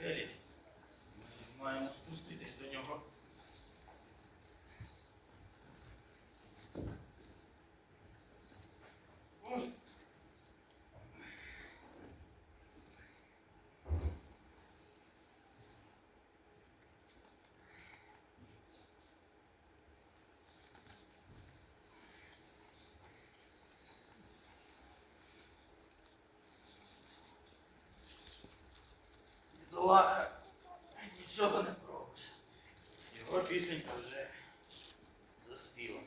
That's good. Бідолаха, нічого не пробиш. Його пісенька вже заспівана.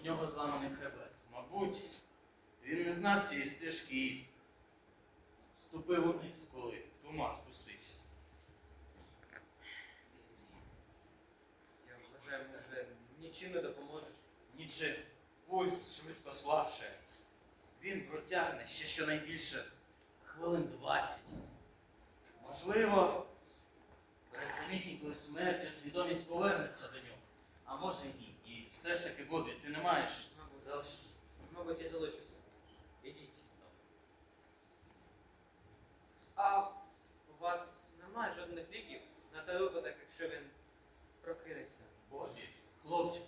У нього зламаний хребет. Мабуть, він не знав цієї стежки і ступив униз, коли туман спустився. Я вважаю, може, нічим не допоможеш. Нічим пульс швидко слабше. Він протягне ще щонайбільше хвилин 20. Можливо, перед самісінькою смертю свідомість повернеться до нього. А може і ні. І все ж таки, Бобі, ти не маєш Мабуть, я залишуся. Ідіть. А у вас немає жодних ліків на той випадок, якщо він прокинеться. Бобі, хлопчик,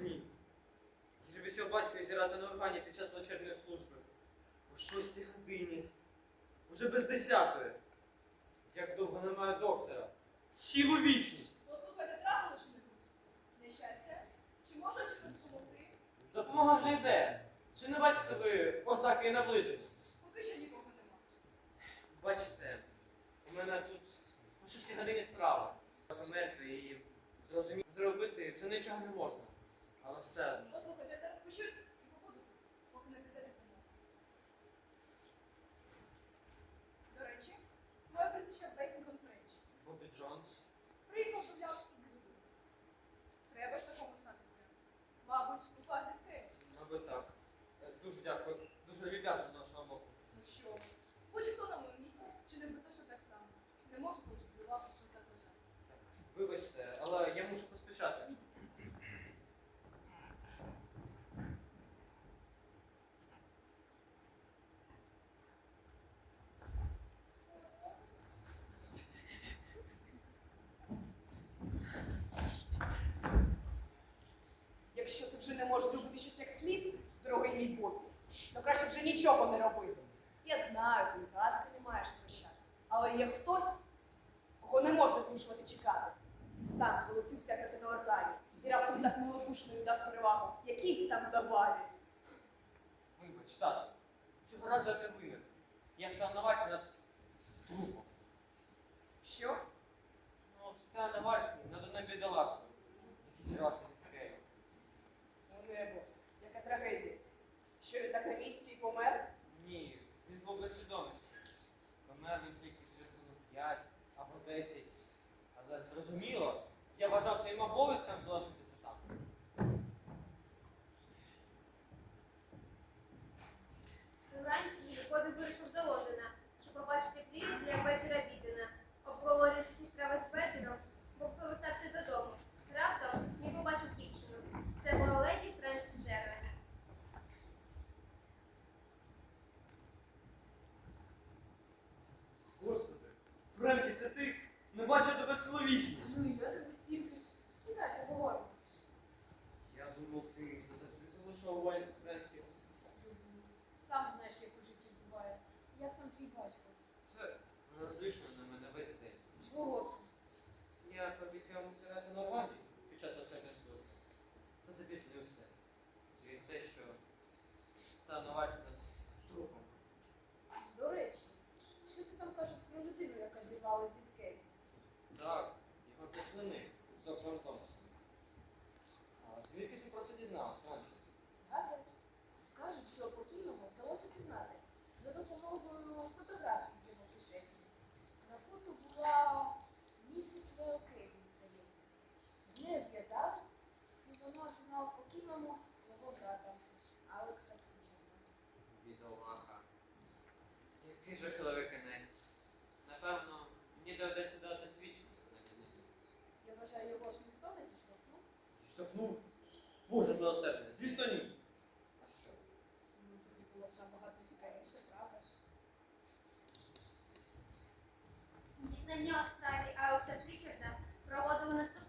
Ні. Вже від цього батька зірати на органі під час вечірньої служби. О шостій годині. Уже без десятої. Як довго немає доктора? Цілу вічність. Послухайте трапили що-небудь? Нещастя? Чи можу я чимось допомогти? Допомога вже йде. Чи не бачите ви ознаки наближення? Поки що нікого нема. Бачите, у мене тут по шостій годині справа. Померти і зрозуміти зробити вже нічого не можна. Але все одно. Послухайте, я зараз пощусь і побуду, поки не прийде допомога. До речі, моє прізвище Бейсінгтон Френч. Бобі Джонс. Приїхав гуляв собі додому. Треба ж такому статися. Мабуть, у парті скрив. Мабуть так. Е, Дуже дякую. Дуже люб'язно з нашого боку. Ну що, ви? будь-хто на моєму місці, чи не би точно так само. Не може бути була щось так лежати. Так, Вибачте, але я мушу поспішати. Якщо ти вже не можеш зробити щось як слід, дорогий мій Бобі, то краще вже нічого не робити. Я знаю, ти гадки не маєш про час. Але є хтось, кого не можна змушувати чекати. Ти сам зголосився грати на органі і раптом так милопушною дав перевагу якійсь там забаві. Вибач, так. Цього разу я не винен. Я став навальний над трупом. Що? Ну, став навальний над одним бідолахою, який зірався від скелі. О небо, яка трагедія. Що він так на місці і помер? Ні, він був без свідомості. Помер він тільки через хвилин 5 або 10. Але зрозуміло, я вважав своїм обов'язком залишитися там. Вранці Бобі вирішив до Лондона, щоб побачити привід для вечора Бідена. Обговорюючи всі справи з Беджером, грекам втирати Нормандію під час осердної служби, то запізнився через те, що став навальність трупом. До речі, що це там кажуть про людину, яка зірвала зі скель? Так, його пішли з доктором Томасом. Звідки ти про це дізнався? Згадує. Кажуть, що покійного вдалося пізнати за допомогою фотографії в його кишені. На фото була місіс Леоки зв'язались, і воно знав покійному свого брата Алекса Кінченка. Бідолаха. Який жахливий кінець. Напевно, мені доведеться дати свічку, щоб не кінець. Я вважаю, його ж ніхто не зіштовхнув. Штовхнув? Боже милосердний, звісно ні. А що? Ну, тоді було б набагато цікавіше, правда ж? Дізнання у справі Алекса Річарда проводили наступні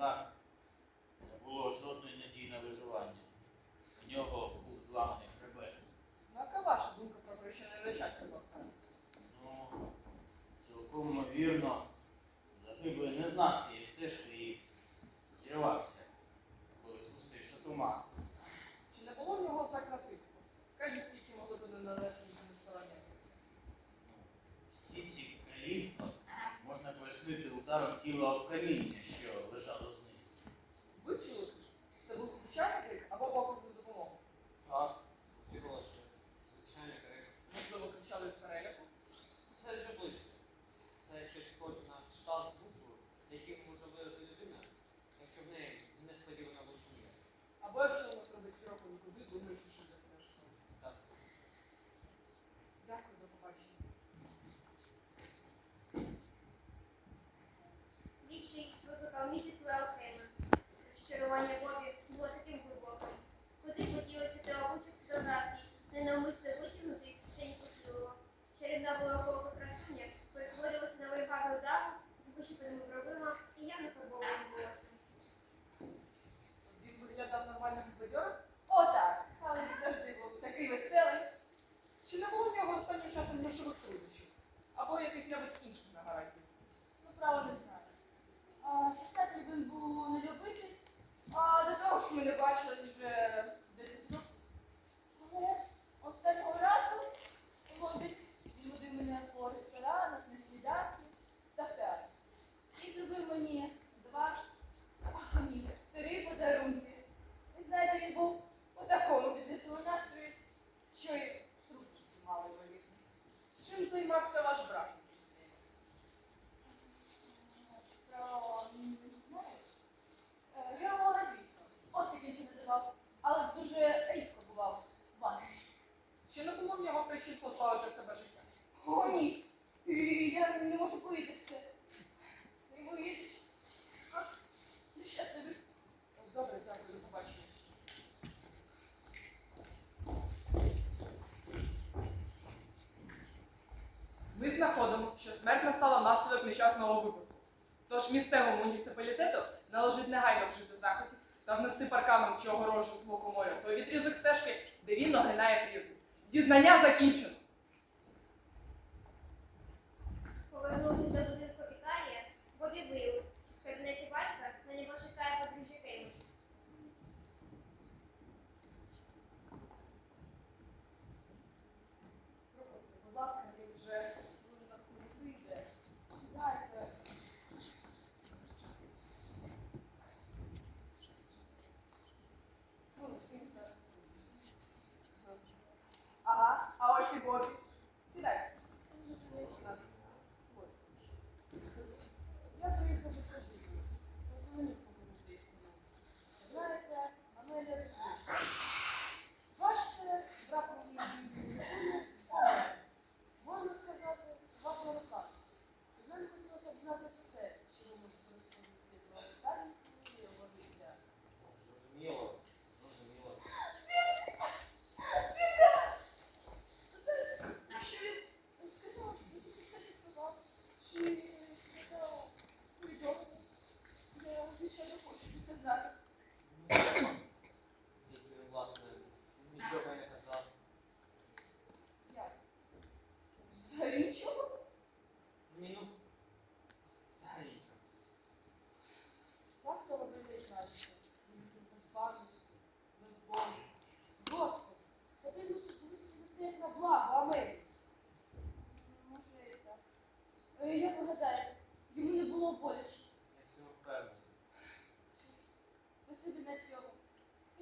Однак не було жодної надії на виживання. В нього був зламаний хребет. Ну, яка ваша думка про причини нещастя доктора? Ну, цілком вірно. відчути ударом тіла об каміння, що лежало з ним. Ви? Це був звичайний крик або поклик на допомогу. Так, Фігошки. Звичайно, крик. Можливо, кричали в переляку. Це ж ближче. Це щось схоже на кшталт звуку, яким може виявити людина, якщо в неї несподівана влучення. Або якщо у нас зробить широку нікуди, думаючи, of its нещасного випадку. Тож місцевому муніципалітету належить негайно вжити заходів та внести парканом чи огорожу з боку моря той відрізок стежки, де він огинає прірву. Дізнання закінчено.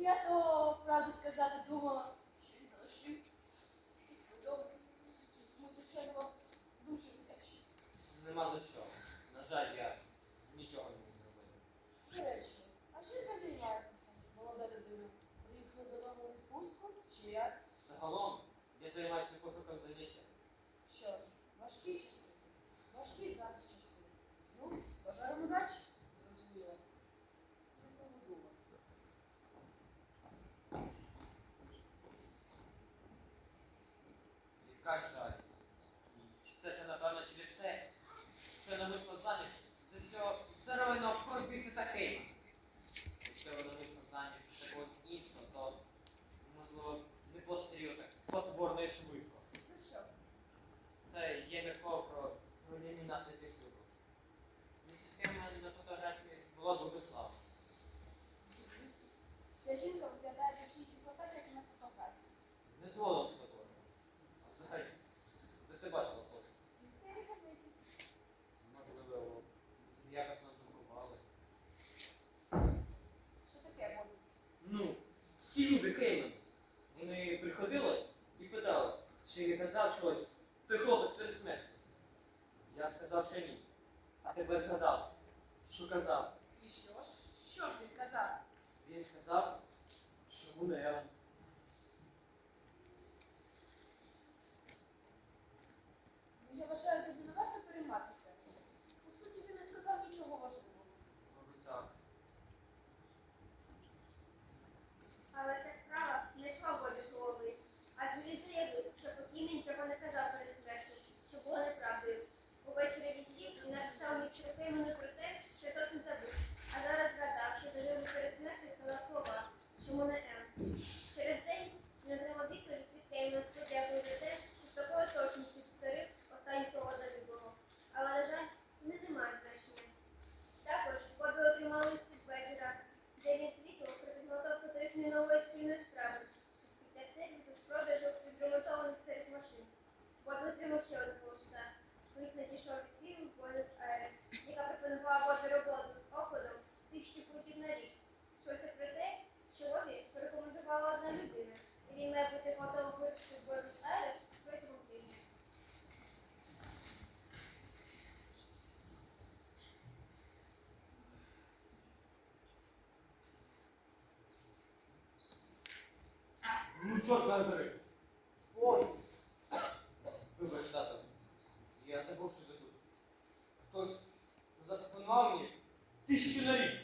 Я то, правду сказати, думала, що він залишив і сподобав. Тому, звичайно, вам дуже вдячний. Нема за що. На жаль, я нічого не міг. До речі, а що ви займаєтеся, молода людина? Поїхали додому у відпустку чи як? Загалом, я займаюся пошуком заняття. Що ж, важкі часи. Чи не казав щось? Той хлопець перед смертю. Я сказав, що ні. А тепер згадав, що казав. що ти мене прийшов. Чорт на бери. Ой. Вибач, тато. Я забув, що ти тут. Хтось запропонував мені тисячу на рік.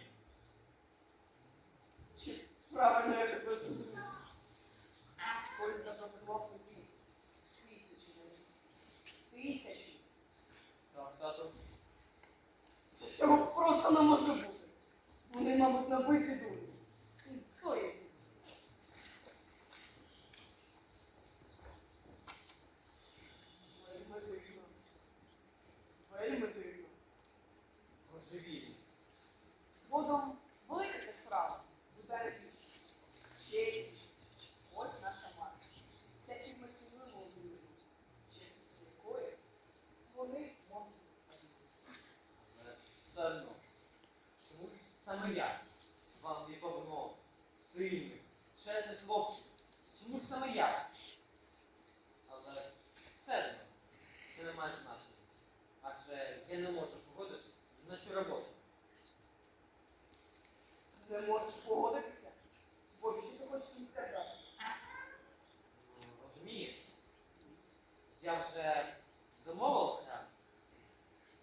Але погодитися. Бо що ти хочеш їм сказати? Розумієш? Я вже домовився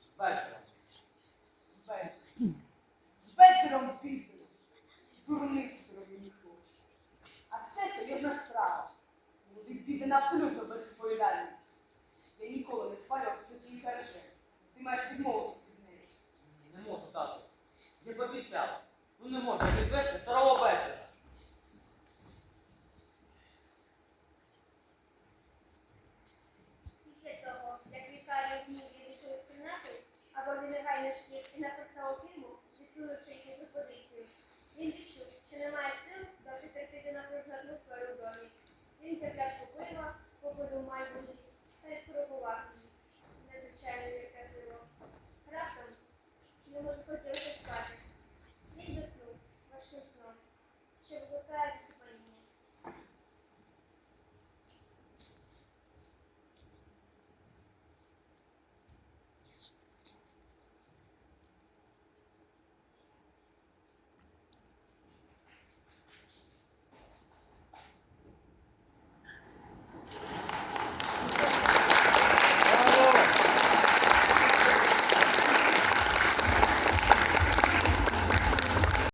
з вечором. З вечором. З вечором піду. Дурниць тобі ніхто. А це серйозна справа. Ти піде на абсолютно безвідповідальність. Я ніколи не спалював суті і Ти маєш відмовитися від неї. Не можу, тату. Я пообіцяла. Ну не можна, відвести старого вечора.